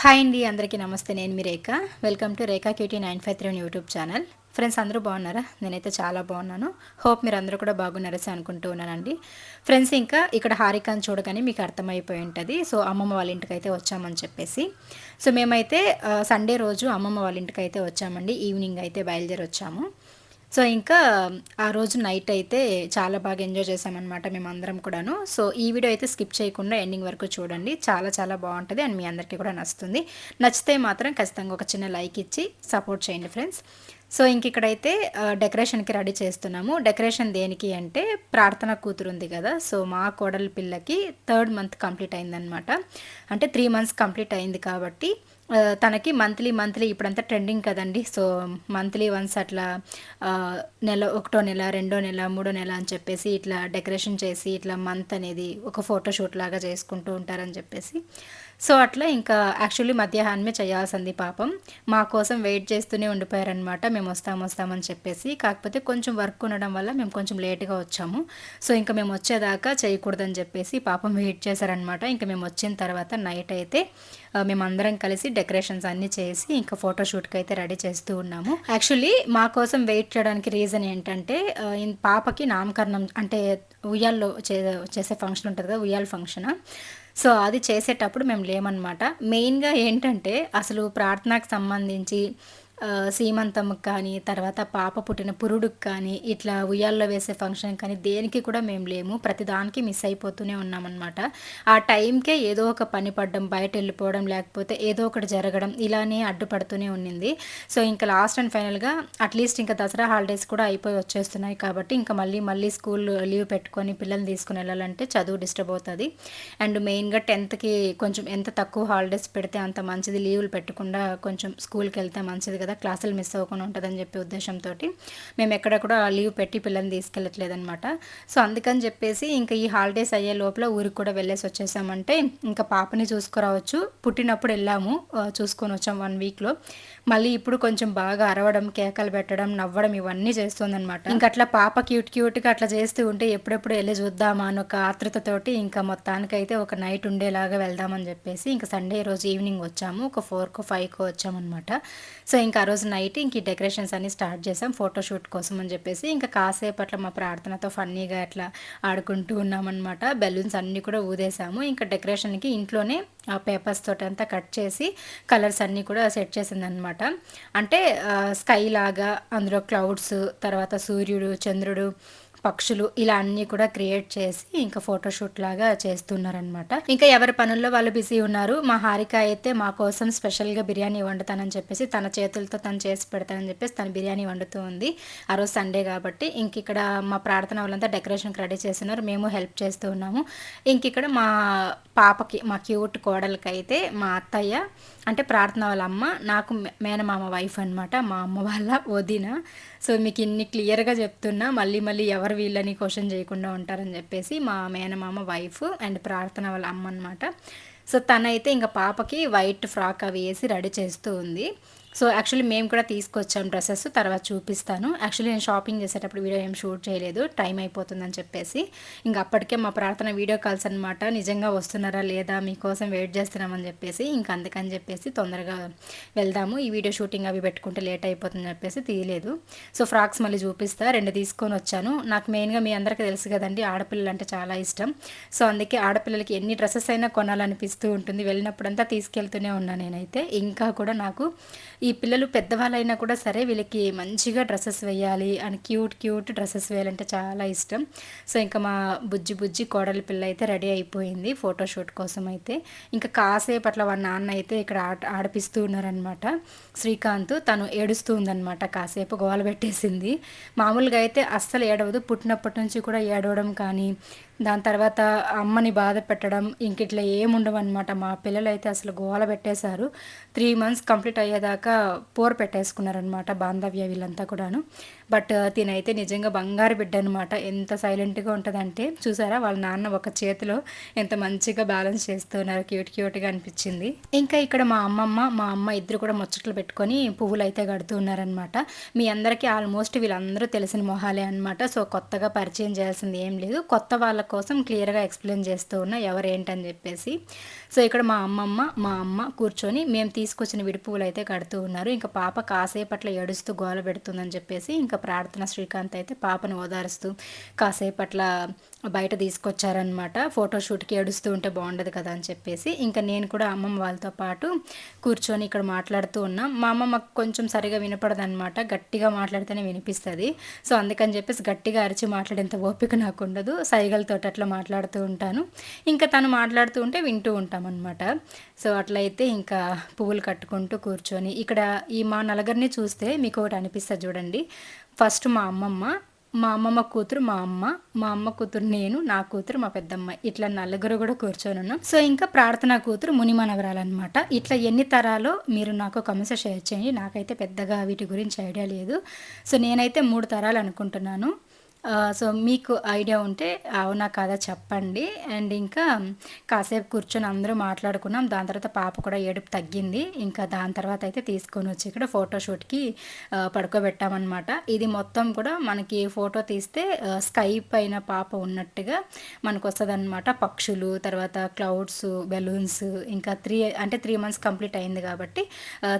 Hi అండి అందరికీ నమస్తే. నేను మీ Rekha. Welcome to Rekha cutie nine five three YouTube channel friends అందరూ బాగున్నారా? నేనైతే చాలా బాగున్నాను. హోప్ మీరు అందరూ కూడా బాగున్నారసి అనుకుంటూ ఉన్నానండి. ఫ్రెండ్స్ ఇంకా ఇక్కడ హారికాని చూడగానే మీకు అర్థమైపోయి ఉంటుంది. సో అమ్మమ్మ వాళ్ళ ఇంటికి అయితే వచ్చామని చెప్పేసి. సో మేమైతే uh, సండే రోజు అమ్మమ్మ వాళ్ళ ఇంటికి అయితే వచ్చామండి. ఈవినింగ్ అయితే బయలుదేరి వచ్చాము. సో ఇంకా ఆ రోజు నైట్ అయితే చాలా బాగా ఎంజాయ్ చేసామన్నమాట మేమందరం కూడాను. సో ఈ వీడియో అయితే స్కిప్ చేయకుండా ఎండింగ్ వరకు చూడండి. చాలా చాలా బాగుంటుంది అండ్ మీ అందరికీ కూడా నచ్చుతుంది. నచ్చితే మాత్రం ఖచ్చితంగా ఒక చిన్న లైక్ ఇచ్చి సపోర్ట్ చేయండి ఫ్రెండ్స్. సో ఇంక ఇక్కడైతే డెకరేషన్కి రెడీ చేస్తున్నాము. డెకరేషన్ దేనికి అంటే ప్రార్థన కూతురు ఉంది కదా సో మా కోడలి పిల్లకి థర్డ్ మంత్ కంప్లీట్ అయిందనమాట అంటే త్రీ మంత్స్ కంప్లీట్ అయింది కాబట్టి తనకి మంత్లీ మంత్లీ ఇప్పుడంతా ట్రెండింగ్ కదండి. సో మంత్లీ వన్స్ అట్లా నెల ఒకటో నెల రెండో నెల మూడో నెల అని చెప్పేసి ఇట్లా డెకరేషన్ చేసి ఇట్లా మంత్ అనేది ఒక ఫోటోషూట్ లాగా చేసుకుంటూ ఉంటారని చెప్పేసి సో అట్లా ఇంకా యాక్చువల్లీ మధ్యాహ్నమే చేయాల్సింది పాపం. మా కోసం వెయిట్ చేస్తూనే ఉండిపోయారనమాట మేము వస్తాం వస్తామని చెప్పేసి. కాకపోతే కొంచెం వర్క్ ఉండడం వల్ల మేము కొంచెం లేట్గా వచ్చాము. సో ఇంకా మేము వచ్చేదాకా చేయకూడదని చెప్పేసి పాపం వెయిట్ చేశారనమాట ఇంకా మేము వచ్చిన తర్వాత నైట్ అయితే మేమందరం కలిసి డెకరేషన్స్ అన్నీ చేసి ఇంకా ఫోటోషూట్కి అయితే రెడీ చేస్తూ ఉన్నాము. యాక్చువల్లీ మా కోసం వెయిట్ చేయడానికి రీజన్ ఏంటంటే పాపకి నామకరణం అంటే ఉయ్యాల్లో చేసే ఫంక్షన్ ఉంటుంది కదా ఉయ్యాల ఫంక్షన్. సో అది చేసేటప్పుడు మేము లేమన్నమాట. మెయిన్గా ఏంటంటే అసలు ప్రార్థనకు సంబంధించి సీమంతమ్మకు కానీ తర్వాత పాప పుట్టిన పురుడుకు కానీ ఇట్లా ఉయ్యాల్లో వేసే ఫంక్షన్ కానీ దేనికి కూడా మేము లేము. ప్రతిదానికి మిస్ అయిపోతూనే ఉన్నామన్నమాట. ఆ టైంకే ఏదో ఒక పని పడడం బయట వెళ్ళిపోవడం లేకపోతే ఏదో ఒకటి జరగడం ఇలానే అడ్డుపడుతూనే ఉన్నింది. సో ఇంకా లాస్ట్ అండ్ ఫైనల్గా అట్లీస్ట్ ఇంకా దసరా హాలిడేస్ కూడా అయిపోయి వచ్చేస్తున్నాయి కాబట్టి ఇంకా మళ్ళీ మళ్ళీ స్కూల్ లీవ్ పెట్టుకొని పిల్లల్ని తీసుకుని వెళ్ళాలంటే చదువు డిస్టర్బ్ అవుతుంది. అండ్ మెయిన్గా టెన్త్కి కొంచెం ఎంత తక్కువ హాలిడేస్ పెడితే అంత మంచిది. లీవులు పెట్టకుండా కొంచెం స్కూల్కి వెళ్తే మంచిది కదా. కదా క్లాసులు మిస్ అవ్వకుండా ఉంటుందని చెప్పి ఉద్దేశంతో మేము ఎక్కడ కూడా లీవ్ పెట్టి పిల్లల్ని తీసుకెళ్ళట్లేదనమాట సో అందుకని చెప్పేసి ఇంకా ఈ హాలిడేస్ అయ్యే లోపల ఊరికి కూడా వెళ్ళేసి వచ్చేసామంటే ఇంకా పాపని చూసుకురావచ్చు. పుట్టినప్పుడు వెళ్ళాము చూసుకొని వచ్చాం వన్ వీక్లో. మళ్ళీ ఇప్పుడు కొంచెం బాగా అరవడం కేకలు పెట్టడం నవ్వడం ఇవన్నీ చేస్తుందనమాట ఇంకా అట్లా పాప క్యూట్ క్యూట్గా అట్లా చేస్తూ ఉంటే ఎప్పుడెప్పుడు వెళ్ళి చూద్దామా అని ఒక ఆతృతతోటి ఇంకా మొత్తానికైతే ఒక నైట్ ఉండేలాగా వెళ్దామని చెప్పేసి ఇంకా సండే రోజు ఈవినింగ్ వచ్చాము. ఒక ఫోర్కో ఫైవ్కో వచ్చామన్నమాట. సో ఇంకా ఇంకా ఆ రోజు నైట్ ఇంక డెకరేషన్స్ అన్ని స్టార్ట్ చేసాం ఫోటోషూట్ కోసం అని చెప్పేసి. ఇంకా కాసేపు అట్లా మా ప్రార్థనతో ఫన్నీగా అట్లా ఆడుకుంటూ ఉన్నామన్నమాట. బెలూన్స్ అన్నీ కూడా ఊదేసాము. ఇంకా డెకరేషన్కి ఇంట్లోనే ఆ పేపర్స్ తోటి అంతా కట్ చేసి కలర్స్ అన్నీ కూడా సెట్ చేసిందనమాట అంటే స్కై లాగా అందులో క్లౌడ్స్ తర్వాత సూర్యుడు చంద్రుడు పక్షులు ఇలా అన్నీ కూడా క్రియేట్ చేసి ఇంకా ఫోటోషూట్ లాగా చేస్తున్నారనమాట ఇంకా ఎవరి పనుల్లో వాళ్ళు బిజీ ఉన్నారు మా హారిక అయితే మా కోసం స్పెషల్గా బిర్యానీ వండుతానని చెప్పేసి తన చేతులతో తను చేసి పెడతానని చెప్పేసి తను బిర్యానీ వండుతూ ఉంది. ఆ రోజు సండే కాబట్టి ఇంక ఇక్కడ మా ప్రార్థన వాళ్ళంతా డెకరేషన్కి రెడీ చేస్తున్నారు మేము హెల్ప్ చేస్తూ ఉన్నాము. ఇంక ఇక్కడ మా పాపకి మా క్యూట్ కోడలకైతే మా అత్తయ్య అంటే ప్రార్థన వాళ్ళ అమ్మ నాకు మేనమామ వైఫ్ అనమాట మా అమ్మ వాళ్ళ వదిన. సో మీకు ఇన్ని క్లియర్గా చెప్తున్నా మళ్ళీ మళ్ళీ ఎవరు వీళ్ళని క్వశ్చన్ చేయకుండా ఉంటారని చెప్పేసి మా మేనమామ వైఫ్ అండ్ ప్రార్థన వాళ్ళ అమ్మ అనమాట సో తనైతే ఇంకా పాపకి వైట్ ఫ్రాక్ అవి వేసి రెడీ చేస్తూ ఉంది. సో యాక్చువల్లీ మేము కూడా తీసుకొచ్చాం డ్రెస్సెస్ తర్వాత చూపిస్తాను. యాక్చువల్లీ నేను షాపింగ్ చేసేటప్పుడు వీడియో ఏం షూట్ చేయలేదు టైం అయిపోతుందని చెప్పేసి. ఇంకా అప్పటికే మా ప్రార్థన వీడియో కాల్స్ అనమాట నిజంగా వస్తున్నారా లేదా మీకోసం వెయిట్ చేస్తున్నామని చెప్పేసి. ఇంకా అందుకని చెప్పేసి తొందరగా వెళ్దాము. ఈ వీడియో షూటింగ్ అవి పెట్టుకుంటే లేట్ అయిపోతుందని చెప్పేసి తీయలేదు. సో ఫ్రాక్స్ మళ్ళీ చూపిస్తా రెండు తీసుకొని వచ్చాను. నాకు మెయిన్గా మీ అందరికీ తెలుసు కదండి ఆడపిల్లలు అంటే చాలా ఇష్టం. సో అందుకే ఆడపిల్లలకి ఎన్ని డ్రెస్సెస్ అయినా కొనాలనిపిస్తూ ఉంటుంది. వెళ్ళినప్పుడంతా తీసుకెళ్తూనే ఉన్నాను నేనైతే. ఇంకా కూడా నాకు ఈ ఈ పిల్లలు పెద్దవాళ్ళైనా కూడా సరే వీళ్ళకి మంచిగా డ్రెస్సెస్ వేయాలి అని క్యూట్ క్యూట్ డ్రెస్సెస్ వేయాలంటే చాలా ఇష్టం. సో ఇంకా మా బుజ్జి బుజ్జి కోడలి పిల్ల అయితే రెడీ అయిపోయింది ఫోటోషూట్ కోసం అయితే. ఇంకా కాసేపు అట్లా వాళ్ళ నాన్న అయితే ఇక్కడ ఆట ఆడిపిస్తూ ఉన్నారనమాట శ్రీకాంత్ తను ఏడుస్తూ ఉందనమాట కాసేపు గోల పెట్టేసింది. మామూలుగా అయితే అస్సలు ఏడవదు. పుట్టినప్పటి నుంచి కూడా ఏడవడం కానీ దాని తర్వాత అమ్మని బాధ పెట్టడం ఇంక ఇట్లా ఏముండవన్నమాట. మా పిల్లలు అయితే అసలు గోల పెట్టేశారు. త్రీ మంత్స్ కంప్లీట్ అయ్యేదాకా పోర్ పెట్టేసుకున్నారనమాట బాంధవ్య వీళ్ళంతా కూడాను. బట్ తినైతే నిజంగా బంగారు బిడ్డ అనమాట ఎంత సైలెంట్గా ఉంటుందంటే చూసారా? వాళ్ళ నాన్న ఒక చేతిలో ఎంత మంచిగా బ్యాలెన్స్ చేస్తున్నారు క్యూట్ క్యూట్గా అనిపించింది. ఇంకా ఇక్కడ మా అమ్మమ్మ మా అమ్మ ఇద్దరు కూడా ముచ్చట్లు పెట్టుకొని పువ్వులు అయితే కడుతున్నారనమాట మీ అందరికీ ఆల్మోస్ట్ వీళ్ళందరూ తెలిసిన మొహాలే అనమాట సో కొత్తగా పరిచయం చేయాల్సింది ఏం లేదు. కొత్త వాళ్ళ కోసం క్లియర్గా ఎక్స్ప్లెయిన్ చేస్తూ ఉన్నా ఎవరు చెప్పేసి. సో ఇక్కడ మా అమ్మమ్మ మా అమ్మ కూర్చొని మేము తీసుకొచ్చిన విడిపువులు అయితే కడుతూ ఉన్నారు. ఇంకా పాప కాసేపట్ల ఏడుస్తూ గోల పెడుతుందని చెప్పేసి ఇంకా ప్రార్థన శ్రీకాంత్ అయితే పాపను ఓదారుస్తూ కాసేపట్ల బయట తీసుకొచ్చారనమాట ఫోటోషూట్కి ఏడుస్తూ ఉంటే బాగుండదు కదా అని చెప్పేసి. ఇంకా నేను కూడా అమ్మమ్మ వాళ్ళతో పాటు కూర్చొని ఇక్కడ మాట్లాడుతూ ఉన్నాం. మా అమ్మమ్మకు కొంచెం సరిగా వినపడదనమాట గట్టిగా మాట్లాడితేనే వినిపిస్తుంది. సో అందుకని చెప్పేసి గట్టిగా అరిచి మాట్లాడేంత ఓపిక నాకు ఉండదు. సైగలతో అట్లా మాట్లాడుతూ ఉంటాను. ఇంకా తను మాట్లాడుతూ ఉంటే వింటూ ఉంటామన్నమాట. సో అట్లయితే ఇంకా పువ్వులు కట్టుకుంటూ కూర్చొని ఇక్కడ ఈ మా నలుగురిని చూస్తే మీకు ఒకటి అనిపిస్తుంది చూడండి. ఫస్ట్ మా అమ్మమ్మ మా అమ్మమ్మ కూతురు మా అమ్మ మా అమ్మ కూతురు నేను నా కూతురు మా పెద్దమ్మ. ఇట్లా నలుగురు కూడా కూర్చొని ఉన్నాం. సో ఇంకా ప్రార్థన కూతురు మునిమనవరాలు అనమాట ఇట్లా ఎన్ని తరాలో మీరు నాకు కమెంట్స్ షేర్ చేయండి. నాకైతే పెద్దగా వీటి గురించి ఐడియా లేదు. సో నేనైతే మూడు తరాలు అనుకుంటున్నాను. సో మీకు ఐడియా ఉంటే అవునా కాదా చెప్పండి. అండ్ ఇంకా కాసేపు కూర్చొని అందరూ మాట్లాడుకున్నాం. దాని తర్వాత పాప కూడా ఏడుపు తగ్గింది. ఇంకా దాని తర్వాత అయితే తీసుకొని వచ్చి ఇక్కడ ఫోటోషూట్కి పడుకోబెట్టామన్నమాట. ఇది మొత్తం కూడా మనకి ఫోటో తీస్తే స్కై పైన పాప ఉన్నట్టుగా మనకు వస్తుంది అనమాట పక్షులు తర్వాత క్లౌడ్స్ బెలూన్స్ ఇంకా త్రీ అంటే త్రీ మంత్స్ కంప్లీట్ అయింది కాబట్టి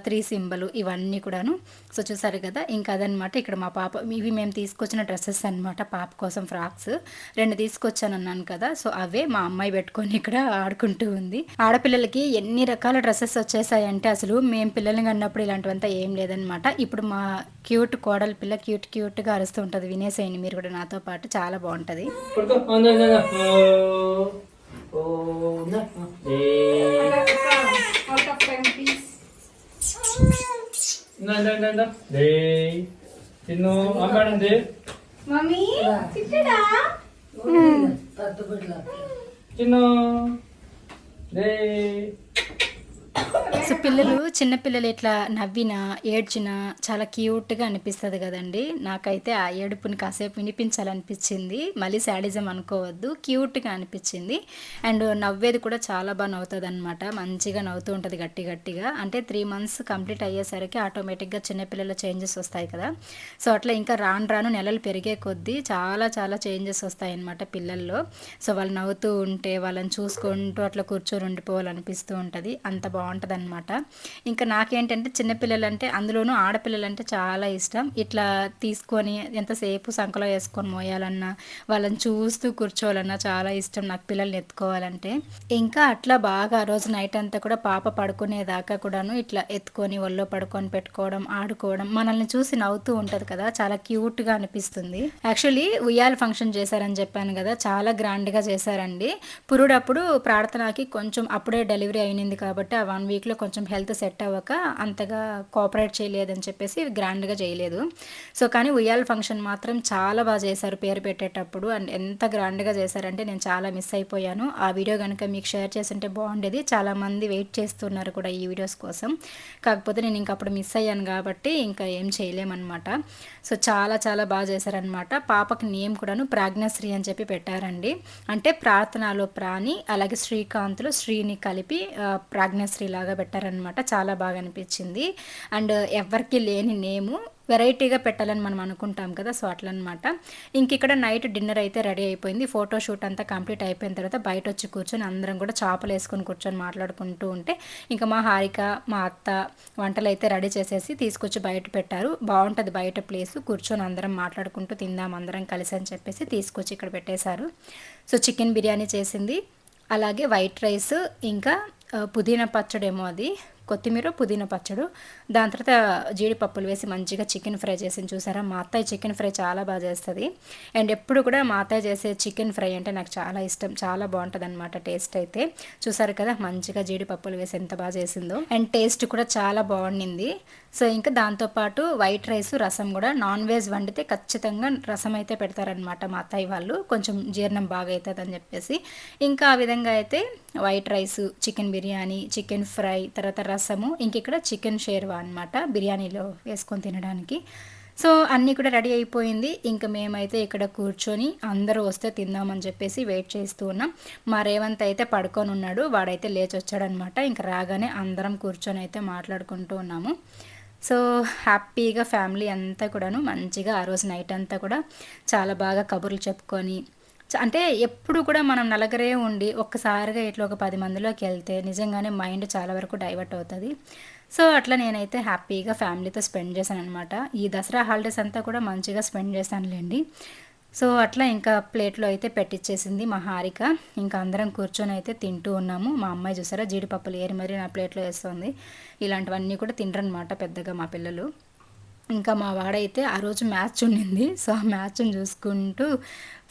త్రీ సింబల్ ఇవన్నీ కూడాను. సో చూసారు కదా ఇంకా అదనమాట ఇక్కడ మా పాప ఇవి మేము తీసుకొచ్చిన డ్రెస్సెస్ అనమాట అనమాట పాప కోసం ఫ్రాక్స్. రెండు తీసుకొచ్చాను అన్నాను కదా సో అవే మా అమ్మాయి పెట్టుకొని ఇక్కడ ఆడుకుంటూ ఉంది. ఆడపిల్లలకి ఎన్ని రకాల డ్రెస్సెస్ వచ్చేసాయంటే అసలు మేము పిల్లల్ని కన్నప్పుడు ఇలాంటివంతా ఏం లేదనమాట ఇప్పుడు మా క్యూట్ కోడల పిల్ల క్యూట్ క్యూట్గా అరుస్తూ ఉంటుంది. వినేసేయండి మీరు కూడా నాతో పాటు చాలా బాగుంటుంది. తిన్ను అమ్మాడండి మమ్మీ తిట్టడా? చిన్ను డే సో పిల్లలు చిన్నపిల్లలు ఇట్లా నవ్వినా ఏడ్చినా చాలా క్యూట్గా అనిపిస్తుంది కదండి. నాకైతే ఆ ఏడుపుని కాసేపు వినిపించాలనిపించింది. మళ్ళీ శాడిజం అనుకోవద్దు. క్యూట్గా అనిపించింది. అండ్ నవ్వేది కూడా చాలా బాగా నవ్వుతుంది అనమాట మంచిగా నవ్వుతూ ఉంటుంది గట్టి గట్టిగా. అంటే త్రీ మంత్స్ కంప్లీట్ అయ్యేసరికి ఆటోమేటిక్గా చిన్నపిల్లల చేంజెస్ వస్తాయి కదా. సో అట్లా ఇంకా రాను రాను నెలలు పెరిగే కొద్దీ చాలా చాలా చేంజెస్ వస్తాయి అనమాట పిల్లల్లో. సో వాళ్ళు నవ్వుతూ ఉంటే వాళ్ళని చూసుకుంటూ అట్లా కూర్చొని ఉండిపోవాలనిపిస్తూ ఉంటుంది. అంత బాగుంటుంది. బాగుంటుందన్నమాట ఇంకా నాకేంటంటే చిన్నపిల్లలు అంటే అందులోనూ ఆడపిల్లలు అంటే చాలా ఇష్టం. ఇట్లా తీసుకొని ఎంతసేపు సంకలో వేసుకొని మోయాలన్నా వాళ్ళని చూస్తూ కూర్చోవాలన్నా చాలా ఇష్టం నాకు పిల్లల్ని ఎత్తుకోవాలంటే. ఇంకా అట్లా బాగా ఆ రోజు నైట్ అంతా కూడా పాప పడుకునేదాకా కూడాను ఇట్లా ఎత్తుకొని ఒళ్ళో పడుకొని పెట్టుకోవడం ఆడుకోవడం మనల్ని చూసి నవ్వుతూ ఉంటుంది కదా చాలా క్యూట్గా అనిపిస్తుంది. యాక్చువల్లీ ఉయ్యాల ఫంక్షన్ చేశారని చెప్పాను కదా చాలా గ్రాండ్గా చేశారండి. పురుడప్పుడు ప్రార్థనకి కొంచెం అప్పుడే డెలివరీ అయినది కాబట్టి ఆ వన్ వీక్లో కొంచెం హెల్త్ సెట్ అవ్వక అంతగా కోఆపరేట్ చేయలేదని చెప్పేసి గ్రాండ్గా చేయలేదు. సో కానీ ఉయ్యాల ఫంక్షన్ మాత్రం చాలా బాగా చేశారు పేరు పెట్టేటప్పుడు. అండ్ ఎంత గ్రాండ్గా చేశారంటే నేను చాలా మిస్ అయిపోయాను. ఆ వీడియో కనుక మీకు షేర్ చేస్తుంటే బాగుండేది. చాలామంది వెయిట్ చేస్తున్నారు కూడా ఈ వీడియోస్ కోసం. కాకపోతే నేను ఇంక అప్పుడు మిస్ అయ్యాను కాబట్టి ఇంకా ఏం చేయలేమన్నమాట. సో చాలా చాలా బాగా చేశారనమాట పాపకి నేమ్ కూడాను ప్రాజ్ఞశ్రీ అని చెప్పి పెట్టారండి. అంటే ప్రార్థనలో ప్రాణి అలాగే శ్రీకాంత్లో శ్రీని కలిపి ప్రాజ్ఞశ్రీ లాగా పెట్టారనమాట చాలా బాగా అనిపించింది అండ్ ఎవరికి లేని నేము. వెరైటీగా పెట్టాలని మనం అనుకుంటాం కదా సో అట్లా అనమాట ఇంక ఇక్కడ నైట్ డిన్నర్ అయితే రెడీ అయిపోయింది. ఫోటో షూట్ అంతా కంప్లీట్ అయిపోయిన తర్వాత బయట వచ్చి కూర్చొని అందరం కూడా చేపలు వేసుకొని కూర్చొని మాట్లాడుకుంటూ ఉంటే ఇంకా మా హారిక మా అత్త వంటలు అయితే రెడీ చేసేసి తీసుకొచ్చి బయట పెట్టారు. బాగుంటుంది బయట ప్లేస్. కూర్చొని అందరం మాట్లాడుకుంటూ తిందాం అందరం కలిసి అని చెప్పేసి తీసుకొచ్చి ఇక్కడ పెట్టేశారు. సో చికెన్ బిర్యానీ చేసింది. అలాగే వైట్ రైస్ ఇంకా పుదీనా పచ్చడేమో అది. కొత్తిమీర పుదీనా పచ్చడు. దాని తర్వాత జీడిపప్పులు వేసి మంచిగా చికెన్ ఫ్రై చేసి చూసారా? మా అత్తయ్య చికెన్ ఫ్రై చాలా బాగా చేస్తుంది. అండ్ ఎప్పుడు కూడా మా అత్తయ్య చేసే చికెన్ ఫ్రై అంటే నాకు చాలా ఇష్టం. చాలా బాగుంటుంది అనమాట టేస్ట్ అయితే. చూసారు కదా? మంచిగా జీడిపప్పులు వేసి ఎంత బాగా చేసిందో. అండ్ టేస్ట్ కూడా చాలా బాగుండింది. సో ఇంకా దాంతోపాటు వైట్ రైస్ రసం కూడా. నాన్ వెజ్ వండితే ఖచ్చితంగా రసం అయితే పెడతారనమాట మా అత్తయ్య వాళ్ళు. కొంచెం జీర్ణం బాగా అవుతుంది అని చెప్పేసి. ఇంకా ఆ విధంగా అయితే white rice chicken biryani chicken fry తర్వాత రసము ఇంక ఇక్కడ చికెన్ షేర్వా అనమాట బిర్యానీలో వేసుకొని తినడానికి. సో అన్నీ కూడా రెడీ అయిపోయింది. ఇంకా మేమైతే ఇక్కడ కూర్చొని అందరూ వస్తే తిందామని చెప్పేసి వెయిట్ చేస్తూ ఉన్నాం. మా రేవంత్ అయితే పడుకొని ఉన్నాడు. వాడైతే లేచి వచ్చాడనమాట ఇంకా రాగానే అందరం కూర్చొని అయితే మాట్లాడుకుంటూ ఉన్నాము. సో హ్యాపీగా ఫ్యామిలీ అంతా కూడాను మంచిగా ఆ రోజు నైట్ అంతా కూడా చాలా బాగా కబుర్లు చెప్పుకొని అంటే ఎప్పుడు కూడా మనం నలగరే ఉండి ఒక్కసారిగా ఇట్లా ఒక పది మందిలోకి వెళ్తే నిజంగానే మైండ్ చాలా వరకు డైవర్ట్ అవుతుంది. సో అట్లా నేనైతే హ్యాపీగా ఫ్యామిలీతో స్పెండ్ చేశాను అనమాట ఈ దసరా హాలిడేస్ అంతా కూడా మంచిగా స్పెండ్ చేశానులేండి. సో అట్లా ఇంకా ప్లేట్లో అయితే పెట్టించేసింది మా హారిక. ఇంకా అందరం కూర్చొని అయితే తింటూ ఉన్నాము. మా అమ్మాయి చూసారా? జీడిపప్పులు ఏరి మరీ నా ప్లేట్లో వేస్తుంది. ఇలాంటివన్నీ కూడా తినరనమాట పెద్దగా మా పిల్లలు. ఇంకా మా వాడైతే ఆ రోజు మ్యాచ్ ఉండింది. సో ఆ మ్యాచ్ని చూసుకుంటూ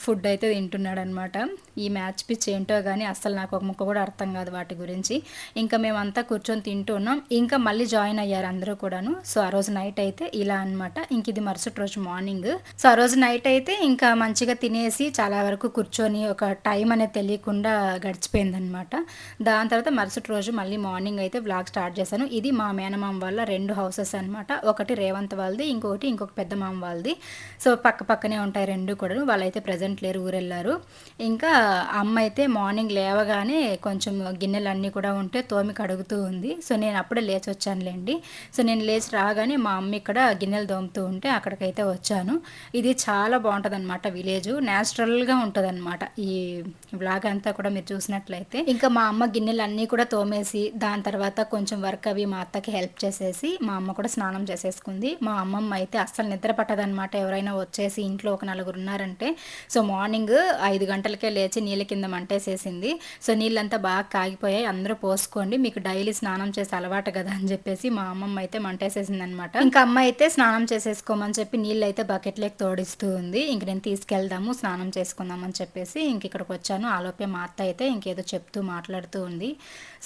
ఫుడ్ అయితే తింటున్నాడు అనమాట ఈ మ్యాచ్ పిచ్ ఏంటో కానీ అస్సలు నాకు ఒక ముక్క కూడా అర్థం కాదు వాటి గురించి. ఇంకా మేమంతా కూర్చొని తింటూ ఉన్నాం. ఇంకా మళ్ళీ జాయిన్ అయ్యారు అందరూ కూడాను. సో ఆ రోజు నైట్ అయితే ఇలా అనమాట ఇంక ఇది మరుసటి రోజు మార్నింగ్. సో ఆ రోజు నైట్ అయితే ఇంకా మంచిగా తినేసి చాలా వరకు కూర్చొని ఒక టైం అనేది తెలియకుండా గడిచిపోయిందనమాట దాని తర్వాత మరుసటి రోజు మళ్ళీ మార్నింగ్ అయితే బ్లాగ్ స్టార్ట్ చేశాను. ఇది మా మేనమామ వల్ల రెండు హౌసెస్ అనమాట ఒకటి రేవంత్ వాళ్ళది ఇంకొకటి ఇంకొక పెద్ద మామ వాళ్ళది. సో పక్క పక్కనే ఉంటాయి రెండు కూడా వాళ్ళైతే ప్రజెంట్ లేరు ఊరెళ్ళారు. ఇంకా అమ్మ అయితే మార్నింగ్ లేవగానే కొంచెం గిన్నెలు అన్నీ కూడా ఉంటే తోమి కడుగుతూ ఉంది. సో నేను అప్పుడే లేచి వచ్చానులేండి. సో నేను లేచి రాగానే మా అమ్మ ఇక్కడ గిన్నెలు తోముతూ ఉంటే అక్కడికైతే వచ్చాను. ఇది చాలా బాగుంటుంది అనమాట విలేజ్. న్యాచురల్గా ఉంటుంది అనమాట ఈ బ్లాగ్ అంతా కూడా మీరు చూసినట్లయితే. ఇంకా మా అమ్మ గిన్నెలు అన్నీ కూడా తోమేసి దాని తర్వాత కొంచెం వర్క్ అవి మా అత్తకి హెల్ప్ చేసేసి మా అమ్మ కూడా స్నానం చేసేసుకుంది. మా అమ్మమ్మ అయితే అస్సలు నిద్ర పట్టదనమాట ఎవరైనా వచ్చేసి ఇంట్లో ఒక నలుగురు ఉన్నారంటే సో మార్నింగ్ ఐదు గంటలకే లేచి నీళ్ళ కింద మంటేసేసింది. సో నీళ్ళంతా బాగా కాగిపోయాయి. అందరూ పోసుకోండి. మీకు డైలీ స్నానం చేసి అలవాటు కదా అని చెప్పేసి మా అమ్మమ్మ అయితే మంటేసేసింది అనమాట ఇంకా అమ్మ అయితే స్నానం చేసేసుకోమని చెప్పి నీళ్ళు అయితే బకెట్లోకి తోడిస్తూ ఉంది. ఇంక నేను తీసుకెళ్దాము స్నానం చేసుకుందాం అని చెప్పేసి ఇంక ఇక్కడికి వచ్చాను. ఆలోపే మా అత్త అయితే ఇంకేదో చెప్తూ మాట్లాడుతూ ఉంది.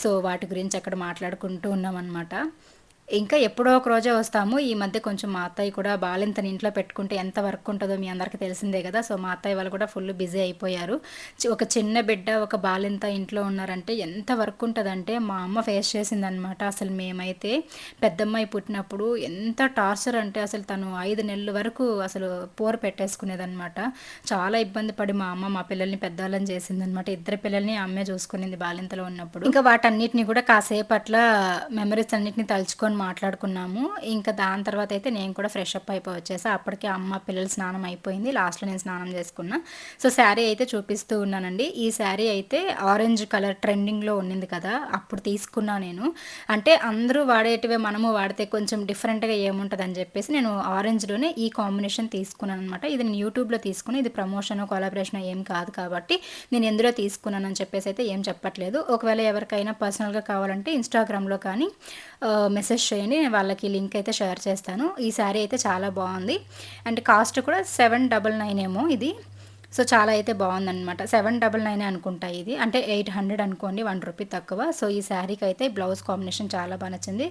సో వాటి గురించి అక్కడ మాట్లాడుకుంటూ ఉన్నాం అనమాట ఇంకా ఎప్పుడో ఒక రోజే వస్తాము. ఈ మధ్య కొంచెం మా అత్తయ్య కూడా బాలింతని ఇంట్లో పెట్టుకుంటే ఎంత వర్క్ ఉంటుందో మీ అందరికీ తెలిసిందే కదా. సో మా అత్తయ్య వాళ్ళు కూడా ఫుల్ బిజీ అయిపోయారు. చి- ఒక చిన్న బిడ్డ ఒక బాలింత ఇంట్లో ఉన్నారంటే ఎంత వర్క్ ఉంటుందంటే మా అమ్మ ఫేస్ చేసిందనమాట అసలు మేమైతే పెద్దమ్మాయి పుట్టినప్పుడు ఎంత టార్చర్ అంటే అసలు తను ఐదు నెలల వరకు అసలు పోరు పెట్టేసుకునేదనమాట చాలా ఇబ్బంది పడి మా అమ్మ మా పిల్లల్ని పెద్దవాళ్ళని చేసిందనమాట ఇద్దరు పిల్లల్ని అమ్మే చూసుకునేది బాలింతలో ఉన్నప్పుడు. ఇంకా వాటన్నిటిని కూడా కాసేపు అట్లా మెమరీస్ అన్నిటిని తలుచుకొని మాట్లాడుకున్నాము. ఇంకా దాని తర్వాత అయితే నేను కూడా ఫ్రెష్ అప్ అయిపోయి వచ్చేసా. అప్పటికే అమ్మ పిల్లల స్నానం అయిపోయింది. లాస్ట్లో నేను స్నానం చేసుకున్నా. సో శారీ అయితే చూపిస్తూ ఉన్నానండి. ఈ శారీ అయితే ఆరెంజ్ కలర్ ట్రెండింగ్లో ఉండింది కదా అప్పుడు తీసుకున్నా నేను. అంటే అందరూ వాడేటివే మనము వాడితే కొంచెం డిఫరెంట్గా ఏముంటుంది అని చెప్పేసి నేను ఆరెంజ్లోనే ఈ కాంబినేషన్ తీసుకున్నాను అనమాట ఇది నేను యూట్యూబ్లో తీసుకుని ఇది ప్రమోషన్ కొలాబరేషన్ ఏం కాదు కాబట్టి నేను ఎందులో తీసుకున్నాను అని చెప్పేసి అయితే ఏం చెప్పట్లేదు. ఒకవేళ ఎవరికైనా పర్సనల్గా కావాలంటే ఇన్స్టాగ్రామ్లో కానీ మెసేజ్ చేయండి నేను వాళ్ళకి లింక్ అయితే షేర్ చేస్తాను. ఈ శారీ అయితే చాలా బాగుంది. అండ్ కాస్ట్ కూడా సెవెన్ డబల్ నైన్ ఏమో ఇది. సో చాలా అయితే బాగుందన్నమాట. సెవెన్ డబల్ నైన్ అనుకుంటా ఇది. అంటే ఎయిట్ హండ్రెడ్ అనుకోండి వన్ రూపీ తక్కువ. సో ఈ శారీకి అయితే బ్లౌజ్ కాంబినేషన్ చాలా బాగా నచ్చింది.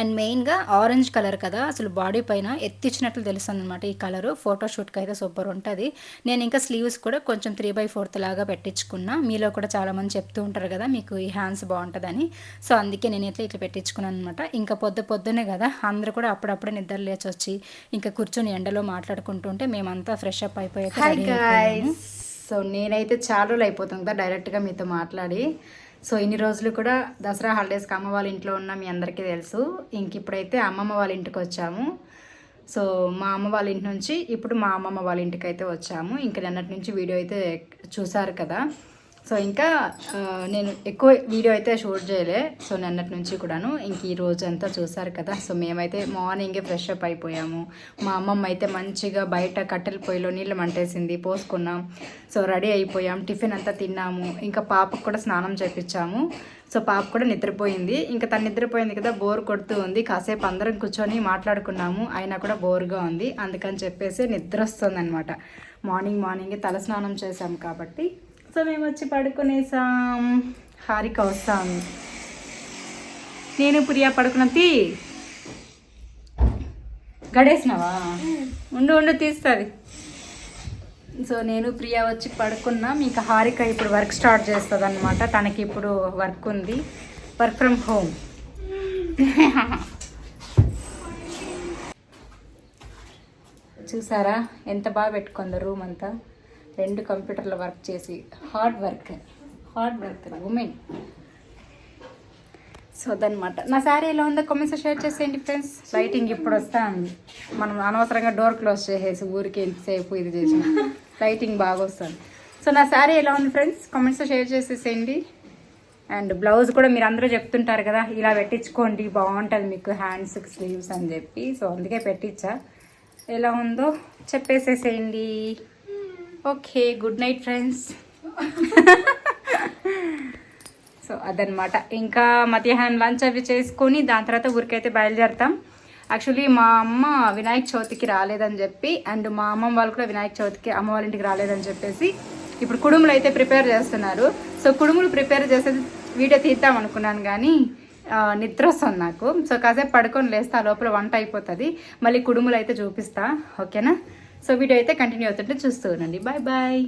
అండ్ మెయిన్గా ఆరెంజ్ కలర్ కదా అసలు బాడీ పైన ఎత్తిచ్చినట్లు తెలుస్తుంది అనమాట ఈ కలర్. ఫోటోషూట్కి అయితే సూపర్ ఉంటుంది. నేను ఇంకా స్లీవ్స్ కూడా కొంచెం త్రీ బై ఫోర్త్ లాగా పెట్టించుకున్నా. మీలో కూడా చాలామంది చెప్తూ ఉంటారు కదా మీకు ఈ హ్యాండ్స్ బాగుంటుందని. సో అందుకే నేను ఇట్లా ఇట్లా పెట్టించుకున్నాను అనమాట ఇంకా పొద్దు పొద్దునే కదా అందరూ కూడా అప్పుడప్పుడే నిద్ర లేచి వచ్చి ఇంకా కూర్చొని ఎండలో మాట్లాడుకుంటుంటే మేమంతా ఫ్రెష్ అప్ అయిపోయి అయితే సో నేనైతే చాలా రోజులు అయిపోతుంది కదా డైరెక్ట్గా మీతో మాట్లాడి. సో ఇన్ని రోజులు కూడా దసరా హాలిడేస్కి అమ్మ వాళ్ళ ఇంట్లో ఉన్న మీ అందరికీ తెలుసు. ఇంక ఇప్పుడైతే అమ్మమ్మ వాళ్ళ ఇంటికి వచ్చాము. సో మా అమ్మ వాళ్ళ ఇంటి నుంచి ఇప్పుడు మా అమ్మమ్మ వాళ్ళ ఇంటికి అయితే వచ్చాము. ఇంకా నిన్నటి నుంచి వీడియో అయితే చూసారు కదా. సో ఇంకా నేను ఎక్కువ వీడియో అయితే షూట్ చేయలే. సో నిన్నటి నుంచి కూడాను. ఇంక ఈ రోజు అంతా చూసారు కదా. సో మేమైతే మార్నింగే ఫ్రెష్ అప్ అయిపోయాము. మా అమ్మమ్మ అయితే మంచిగా బయట కట్టెల పొయ్యిలో నీళ్ళు మంటేసింది పోసుకున్నాం. సో రెడీ అయిపోయాం. టిఫిన్ అంతా తిన్నాము. ఇంకా పాపకు కూడా స్నానం చేపించాము సో పాప కూడా నిద్రపోయింది. ఇంకా తను నిద్రపోయింది కదా బోర్ కొడుతూ ఉంది. కాసేపు అందరం కూర్చొని మాట్లాడుకున్నాము. అయినా కూడా బోర్గా ఉంది. అందుకని చెప్పేసి నిద్ర వస్తుంది అనమాట మార్నింగ్ మార్నింగే తల స్నానం కాబట్టి. సో మేము వచ్చి పడుకునేసాం. హారిక వస్తాం. నేను ప్రియా పడుకున్న తీ. గడేసినావా? ఉండు ఉండు తీస్తుంది. సో నేను ప్రియా వచ్చి పడుకున్నా. మీకు హారిక ఇప్పుడు వర్క్ స్టార్ట్ చేస్తుంది అనమాట తనకి ఇప్పుడు వర్క్ ఉంది. వర్క్ ఫ్రమ్ హోమ్ చూసారా? ఎంత బాగా పెట్టుకుందో రూమ్ అంతా. రెండు కంప్యూటర్లు వర్క్ చేసి hard work hard work women so అదనమాట నా శారీ ఎలా ఉందో కామెంట్స్ షేర్ చేసేయండి ఫ్రెండ్స్ లైటింగ్ ఇప్పుడు వస్తాను మనం అనవసరంగా డోర్ క్లోజ్ చేసేసి ఊరికి ఎంతసేపు ఇది చేసిన. లైటింగ్ బాగా వస్తుంది. సో నా శారీ ఎలా ఉంది ఫ్రెండ్స్ కామెంట్స్ షేర్ చేసేసేయండి. అండ్ బ్లౌజ్ కూడా మీరు అందరూ చెప్తుంటారు కదా ఇలా పెట్టించుకోండి బాగుంటుంది మీకు హ్యాండ్స్ స్లీవ్స్ అని చెప్పి. సో అందుకే పెట్టించా. ఎలా ఉందో చెప్పేసేసేయండి. Okay good night friends. So అదనమాట ఇంకా మధ్యాహ్నం లంచ్ అవి చేసుకొని దాని తర్వాత ఊరికైతే బయలుదేరతాం. యాక్చువల్లీ మా అమ్మ వినాయక చవితికి రాలేదని చెప్పి అండ్ మా అమ్మమ్మ వాళ్ళు కూడా వినాయక చవితికి అమ్మ వాళ్ళ ఇంటికి రాలేదని చెప్పేసి ఇప్పుడు కుడుములు అయితే ప్రిపేర్ చేస్తున్నారు. సో కుడుములు ప్రిపేర్ చేసేది వీడియో తీద్దాం అనుకున్నాను కానీ నిద్ర వస్తుంది నాకు. సో కాసేపు పడుకొని లేస్తా ఆ లోపల వంట అయిపోతుంది. మళ్ళీ కుడుములు అయితే చూపిస్తా. ఓకేనా? సో వీడియో అయితే కంటిన్యూ అవుతుంటే చూస్తూ ఉండండి. బాయ్ బాయ్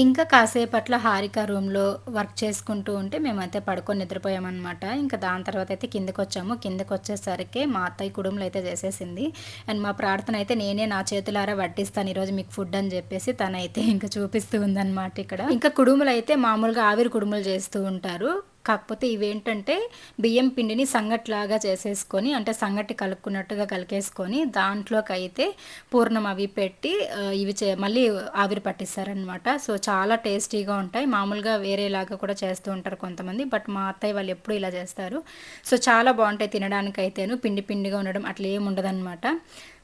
ఇంకా కాసేపట్లో హారిక రూమ్లో వర్క్ చేసుకుంటూ ఉంటే మేమైతే పడుకొని నిద్రపోయామన్నమాట. ఇంకా దాని తర్వాత అయితే కిందకు వచ్చాము కిందకు వచ్చేసరికి మా అత్తయ్య కుడుములు అయితే చేసేసింది. అండ్ మా ప్రార్థన అయితే నేనే నా చేతులారా వడ్డిస్తాను. ఈరోజు మీకు ఫుడ్ అని చెప్పేసి తనైతే ఇంకా చూపిస్తూ ఉందన్నమాట ఇక్కడ. ఇంకా కుడుములు అయితే మామూలుగా ఆవిరి కుడుములు చేస్తూ ఉంటారు. కాకపోతే ఇవేంటంటే బియ్యం పిండిని సంగట్లాగా చేసేసుకొని అంటే సంగటి కలుపుకున్నట్టుగా కలికేసుకొని దాంట్లోకి అయితే పూర్ణం అవి పెట్టి ఇవి చే మళ్ళీ ఆవిరి పట్టిస్తారనమాట సో చాలా టేస్టీగా ఉంటాయి. మామూలుగా వేరేలాగా కూడా చేస్తూ ఉంటారు కొంతమంది బట్ మా అత్తయ్య వాళ్ళు ఎప్పుడు ఇలా చేస్తారు. సో చాలా బాగుంటాయి తినడానికి అయితేను పిండి పిండిగా ఉండడం అట్లా ఏమి ఉండదన్నమాట.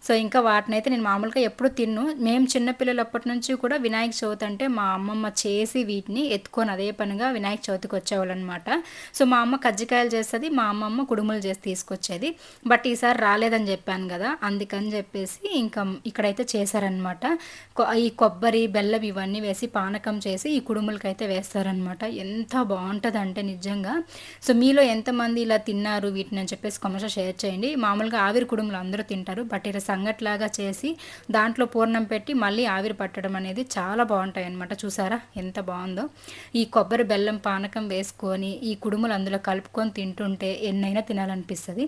సో ఇంకా వాటినైతే నేను మామూలుగా ఎప్పుడు తిన్ను. మేము చిన్నపిల్లలప్పటి నుంచి కూడా వినాయక చవితి అంటే మా అమ్మమ్మ చేసి వీటిని ఎత్తుకొని అదే పనిగా వినాయక చవితికి వచ్చేవాళ్ళు అనమాట సో మా అమ్మ కజ్జికాయలు చేస్తుంది మా అమ్మమ్మ కుడుములు చేసి తీసుకొచ్చేది. బట్ ఈసారి రాలేదని చెప్పాను కదా అందుకని చెప్పేసి ఇంకా ఇక్కడైతే చేశారనమాట. కొ- ఈ కొబ్బరి బెల్లం ఇవన్నీ వేసి పానకం చేసి ఈ కుడుములకైతే వేస్తారనమాట. ఎంత బాగుంటుంది అంటే నిజంగా. సో మీలో ఎంతమంది ఇలా తిన్నారు వీటిని అని చెప్పేసి కామెంట్స్లో షేర్ చేయండి. మామూలుగా ఆవిరి కుడుములు అందరూ తింటారు బట్ ఇలా సంగట్లాగా చేసి దాంట్లో పూర్ణం పెట్టి మళ్ళీ ఆవిరి పట్టడం అనేది చాలా బాగుంటాయి అనమాట చూసారా? ఎంత బాగుందో. ఈ కొబ్బరి బెల్లం పానకం వేసుకొని ఈ కుడుములు అందులో కలుపుకొని తింటుంటే ఎన్నైనా తినాలనిపిస్తుంది.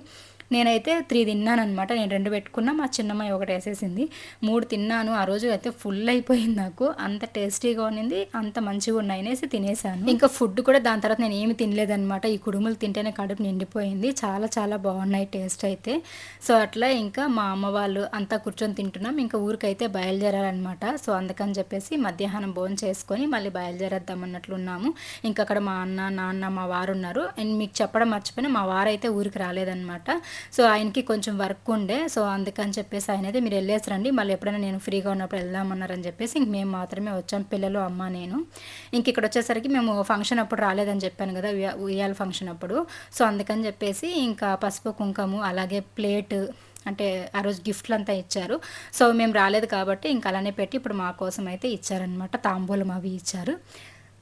నేనైతే త్రీ తిన్నాను అనమాట నేను రెండు పెట్టుకున్నా మా చిన్నమ్మాయి ఒకటి వేసేసింది. మూడు తిన్నాను. ఆ రోజు అయితే ఫుల్ అయిపోయింది నాకు. అంత టేస్టీగా ఉన్నింది అంత మంచిగా ఉన్నాయి అనేసి తినేసాను. ఇంకా ఫుడ్ కూడా దాని తర్వాత నేను ఏమి తినలేదనమాట ఈ కుడుములు తింటేనే కడుపు నిండిపోయింది. చాలా చాలా బాగున్నాయి టేస్ట్ అయితే. సో అట్లా ఇంకా మా అమ్మ వాళ్ళు అంతా కూర్చొని తింటున్నాం. ఇంకా ఊరికైతే బయలుదేరాలన్నమాట. సో అందుకని చెప్పేసి మధ్యాహ్నం భోజనం చేసుకొని మళ్ళీ బయలుదేరేద్దాం అన్నట్లు ఉన్నాము. ఇంకా అక్కడ మా అన్న నాన్న మా వారు ఉన్నారు. అండ్ మీకు చెప్పడం మర్చిపోయిన మా వారు అయితే ఊరికి రాలేదన్నమాట. సో ఆయనకి కొంచెం వర్క్ ఉండే. సో అందుకని చెప్పేసి ఆయన అయితే మీరు వెళ్ళేసి రండి. మళ్ళీ ఎప్పుడైనా నేను ఫ్రీగా ఉన్నప్పుడు వెళ్దామన్నారని చెప్పేసి ఇంక మేము మాత్రమే వచ్చాం. పిల్లలు అమ్మ నేను. ఇంక ఇక్కడ వచ్చేసరికి మేము ఫంక్షన్ అప్పుడు రాలేదని చెప్పాను కదా ఉయ్యాల ఫంక్షన్ అప్పుడు. సో అందుకని చెప్పేసి ఇంకా పసుపు కుంకుమ అలాగే ప్లేట్ అంటే ఆ రోజు గిఫ్ట్లు అంతా ఇచ్చారు. సో మేము రాలేదు కాబట్టి ఇంకా అలానే పెట్టి ఇప్పుడు మా కోసం అయితే ఇచ్చారనమాట తాంబూలం అవి ఇచ్చారు.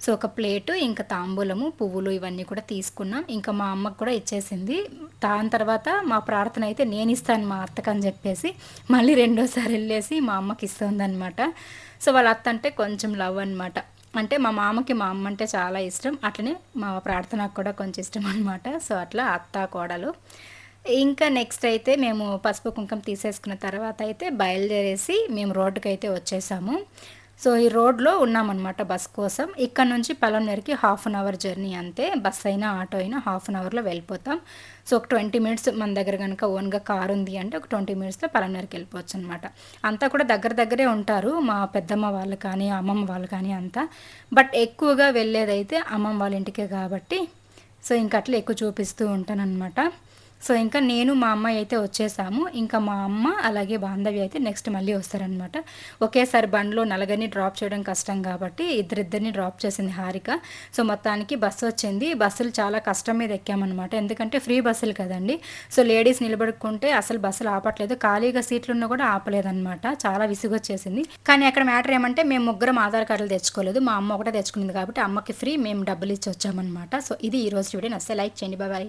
సో ఒక ప్లేటు ఇంకా తాంబూలము పువ్వులు ఇవన్నీ కూడా తీసుకున్నాం. ఇంకా మా అమ్మకు కూడా ఇచ్చేసింది. దాని తర్వాత మా ప్రార్థన అయితే నేను ఇస్తాను మా అత్తకు అని చెప్పేసి మళ్ళీ రెండోసారి వెళ్ళేసి మా అమ్మకి ఇస్తుందన్నమాట. సో వాళ్ళ అత్త అంటే కొంచెం లవ్ అనమాట అంటే మా మామకి మా అమ్మ అంటే చాలా ఇష్టం. అట్లనే మా ప్రార్థనకు కూడా కొంచెం ఇష్టం అనమాట సో అట్లా అత్త కోడలు. ఇంకా నెక్స్ట్ అయితే మేము పసుపు కుంకం తీసేసుకున్న తర్వాత అయితే బయలుదేరేసి మేము రోడ్డుకి అయితే వచ్చేసాము. సో ఈ రోడ్లో ఉన్నామన్నమాట బస్ కోసం. ఇక్కడ నుంచి పలమనేరుకి హాఫ్ అన్ అవర్ జర్నీ అంతే. బస్ అయినా ఆటో అయినా హాఫ్ అన్ అవర్లో వెళ్ళిపోతాం. సో ఒక ట్వంటీ మినిట్స్ మన దగ్గర కనుక ఓన్గా కార్ ఉంది అంటే ఒక ట్వంటీ మినిట్స్లో పలమనేరుకి వెళ్ళిపోవచ్చు అనమాట అంతా కూడా దగ్గర దగ్గరే ఉంటారు. మా పెద్దమ్మ వాళ్ళు కానీ అమ్మమ్మ వాళ్ళు కానీ అంతా. బట్ ఎక్కువగా వెళ్ళేదైతే అమ్మమ్మ వాళ్ళ ఇంటికే కాబట్టి. సో ఇంక అట్లా ఎక్కువ చూపిస్తూ ఉంటానన్నమాట. సో ఇంకా నేను మా అమ్మాయి అయితే వచ్చేసాము. ఇంకా మా అమ్మ అలాగే బాంధవి అయితే నెక్స్ట్ మళ్ళీ వస్తారనమాట ఒకేసారి బండ్లో నలుగురిని డ్రాప్ చేయడం కష్టం కాబట్టి ఇద్దరిద్దరిని డ్రాప్ చేసింది హారిక. సో మొత్తానికి బస్సు వచ్చింది. బస్సులు చాలా కష్టం మీద ఎక్కామన్నమాట. ఎందుకంటే ఫ్రీ బస్సులు కదండి. సో లేడీస్ నిలబడుకుంటే అసలు బస్సులు ఆపట్లేదు. ఖాళీగా సీట్లు ఉన్నా కూడా ఆపలేదన్నమాట. చాలా విసుగొచ్చేసింది కానీ అక్కడ మ్యాటర్ ఏమంటే మేము ముగ్గురం ఆధార్ కార్డులు తెచ్చుకోలేదు. మా అమ్మ ఒకటే తెచ్చుకుంది కాబట్టి అమ్మకి ఫ్రీ మేము డబ్బులు ఇచ్చి వచ్చామన్నమాట. సో ఇది ఈ రోజు వీడియో. నస్తే లైక్ చేయండి. బాబాయ్